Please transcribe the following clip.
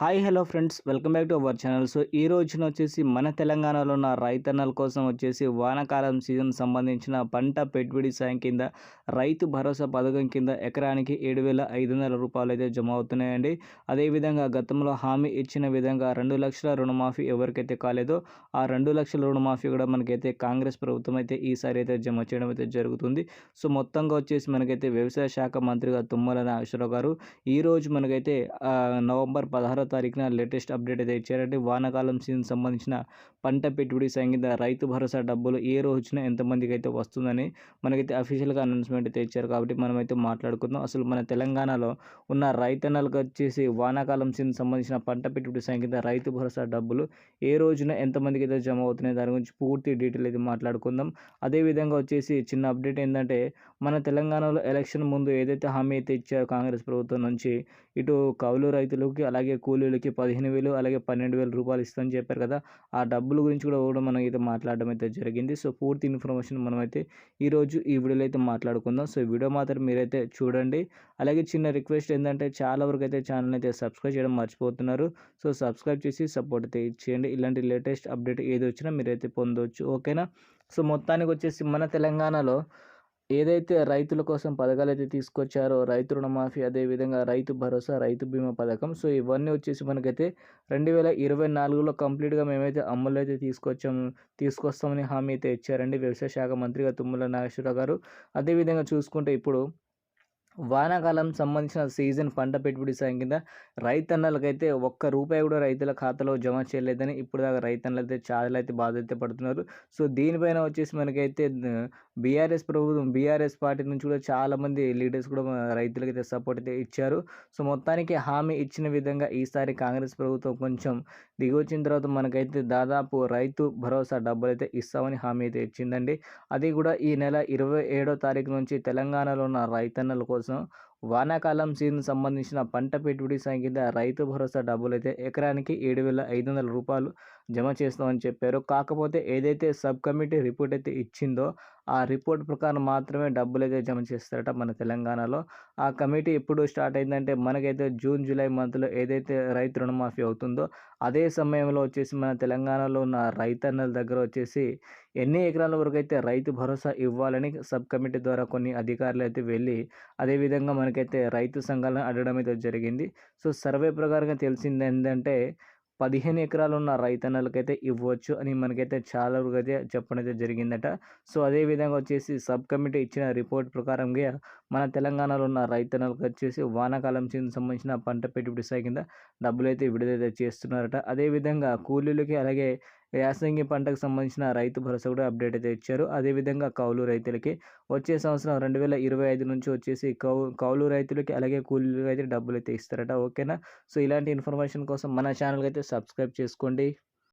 Hi hello friends. Welcome back to our channel. So ఈ రోజున వచ్చేసి మన తెలంగాణలో ఉన్న రైతన్నల కోసం వచ్చేసి వానాకాలం సీజన్ సంబంధించిన పంట పెట్టుబడి సాయం కింద రైతు భరోసా పథకం కింద ఎకరానికి ఏడు వేల ఐదు వందల రూపాయలు అయితే జమ అవుతున్నాయండి. అదేవిధంగా గతంలో హామీ ఇచ్చిన విధంగా రెండు లక్షల రుణమాఫీ ఎవరికైతే కాలేదో ఆ రెండు లక్షల రుణమాఫీ కూడా మనకైతే కాంగ్రెస్ ప్రభుత్వం అయితే ఈసారి అయితే జమ చేయడం అయితే జరుగుతుంది. సో మొత్తంగా వచ్చేసి మనకైతే వ్యవసాయ శాఖ మంత్రిగా తుమ్మల నాగేశ్వరరావు గారు ఈ రోజు మనకైతే నవంబర్ పదహారు తారీఖున లేటెస్ట్ అప్డేట్ అయితే ఇచ్చారంటే వానాకాలం సీజన్ సంబంధించిన పంట పెట్టుబడి సంగీత రైతు భరోసా డబ్బులు ఏ రోజున ఎంతమందికి అయితే వస్తుందని మనకైతే అఫీషియల్గా అనౌన్స్మెంట్ అయితే ఇచ్చారు. కాబట్టి మనమైతే మాట్లాడుకుందాం. అసలు మన తెలంగాణలో ఉన్న రైతన్నలకు వచ్చేసి వానాకాలం సీజన్ సంబంధించిన పంట పెట్టుబడి సంగీత రైతు భరోసా డబ్బులు ఏ రోజున ఎంతమందికి అయితే జమ అవుతున్నాయి? దాని గురించి పూర్తి డీటెయిల్ అయితే మాట్లాడుకుందాం. అదేవిధంగా వచ్చేసి చిన్న అప్డేట్ ఏంటంటే మన తెలంగాణలో ఎలక్షన్ ముందు ఏదైతే హామీ అయితే ఇచ్చారో కాంగ్రెస్ ప్రభుత్వం నుంచి ఇటు కౌలు రైతులకి అలాగే కూలీలకి పదిహేను వేలు అలాగే పన్నెండు వేల రూపాయలు ఇస్తామని చెప్పారు కదా. ఆ డబ్బుల గురించి కూడా కూడా మనం అయితే మాట్లాడడం అయితే జరిగింది. సో పూర్తి ఇన్ఫర్మేషన్ మనమైతే ఈరోజు ఈ వీడియోలో అయితే మాట్లాడుకుందాం. సో ఈ వీడియో మాత్రం మీరైతే చూడండి. అలాగే చిన్న రిక్వెస్ట్ ఏంటంటే చాలా వరకు అయితే ఛానల్ అయితే సబ్స్క్రైబ్ చేయడం మర్చిపోతున్నారు. సో సబ్స్క్రైబ్ చేసి సపోర్ట్ అయితే ఇచ్చేయండి. ఇలాంటి లేటెస్ట్ అప్డేట్ ఏది వచ్చినా మీరైతే పొందవచ్చు ఓకేనా? సో మొత్తానికి వచ్చేసి మన తెలంగాణలో ఏదైతే రైతుల కోసం పథకాలు అయితే తీసుకొచ్చారో రైతు రుణమాఫీ అదేవిధంగా రైతు భరోసా రైతు బీమా పథకం. సో ఇవన్నీ వచ్చేసి మనకైతే రెండు వేల ఇరవై నాలుగులో కంప్లీట్గా మేమైతే అమలు అయితే తీసుకొచ్చాము తీసుకొస్తామని హామీ అయితే ఇచ్చారండి వ్యవసాయ శాఖ మంత్రిగా తుమ్మల నాగేశ్వరరావు గారు. అదేవిధంగా చూసుకుంటే ఇప్పుడు వానాకాలం సంబంధించిన సీజన్ పంట పెట్టుబడి సాయం కింద రైతన్నలకైతే ఒక్క రూపాయి కూడా రైతుల ఖాతాలో జమ చేయలేదని ఇప్పుడు దాకా రైతన్నలు అయితే చాలా అయితే బాధ అయితే పడుతున్నారు. సో దీనిపైన వచ్చేసి మనకైతే బీఆర్ఎస్ ప్రభుత్వం బీఆర్ఎస్ పార్టీ నుంచి కూడా చాలామంది లీడర్స్ కూడా రైతులకి అయితే సపోర్ట్ అయితే ఇచ్చారు. సో మొత్తానికి హామీ ఇచ్చిన విధంగా ఈసారి కాంగ్రెస్ ప్రభుత్వం కొంచెం దిగొచ్చిన తర్వాత మనకైతే దాదాపు రైతు భరోసా డబ్బులు అయితే ఇస్తామని హామీ అయితే ఇచ్చిందండి. అది కూడా ఈ నెల ఇరవై ఏడో తారీఖు నుంచి తెలంగాణలో ఉన్న రైతన్నల కోసం వానాకాలం సీజన్ సంబంధించిన పంట పెట్టుబడి సాయం కింద రైతు భరోసా డబ్బులు అయితే ఎకరానికి ఏడు వేల ఐదు వందల రూపాయలు జమ చేస్తామని చెప్పారు. కాకపోతే ఏదైతే సబ్ కమిటీ రిపోర్ట్ అయితే ఇచ్చిందో ఆ రిపోర్ట్ ప్రకారం మాత్రమే డబ్బులు అయితే జమ చేస్తారట మన తెలంగాణలో. ఆ కమిటీ ఎప్పుడు స్టార్ట్ అయిందంటే మనకైతే జూన్ జూలై మంత్లో ఏదైతే రైతు రుణమాఫీ అవుతుందో అదే సమయంలో వచ్చేసి మన తెలంగాణలో ఉన్న రైతన్నల దగ్గర వచ్చేసి ఎన్ని ఎకరాల వరకు అయితే రైతు భరోసా ఇవ్వాలని సబ్ కమిటీ ద్వారా కొన్ని అధికారులు అయితే వెళ్ళి అదేవిధంగా మనకైతే రైతు సంఘాలను అడగడం అయితే జరిగింది. సో సర్వే ప్రకారంగా తెలిసింది ఏంటంటే పదిహేను ఎకరాలు ఉన్న రైతన్నలకైతే ఇవ్వచ్చు అని మనకైతే చాలా వరకు అయితే చెప్పడం అయితే జరిగిందట. సో అదే విధంగా వచ్చేసి సబ్ కమిటీ ఇచ్చిన రిపోర్ట్ ప్రకారంగా మన తెలంగాణలో ఉన్న రైతన్నలకు వచ్చేసి వానాకాలం సంబంధించిన పంట పెట్టుబడి సాగిందా డబ్బులు అయితే విడుదల చేస్తున్నారట. అదేవిధంగా కూలీలకి అలాగే యాసంగి పంటకు సంబంధించిన రైతు భరోసా కూడా అప్డేట్ అయితే ఇచ్చారు. అదేవిధంగా కౌలు రైతులకి వచ్చే సంవత్సరం రెండు వేల ఇరవై ఐదు నుంచి వచ్చేసి కౌ కౌలు రైతులకి అలాగే కూలీలకి అయితే డబ్బులు అయితే ఇస్తారట. ఓకేనా? సో ఇలాంటి ఇన్ఫర్మేషన్ కోసం మన ఛానల్కి అయితే సబ్స్క్రైబ్ చేసుకోండి.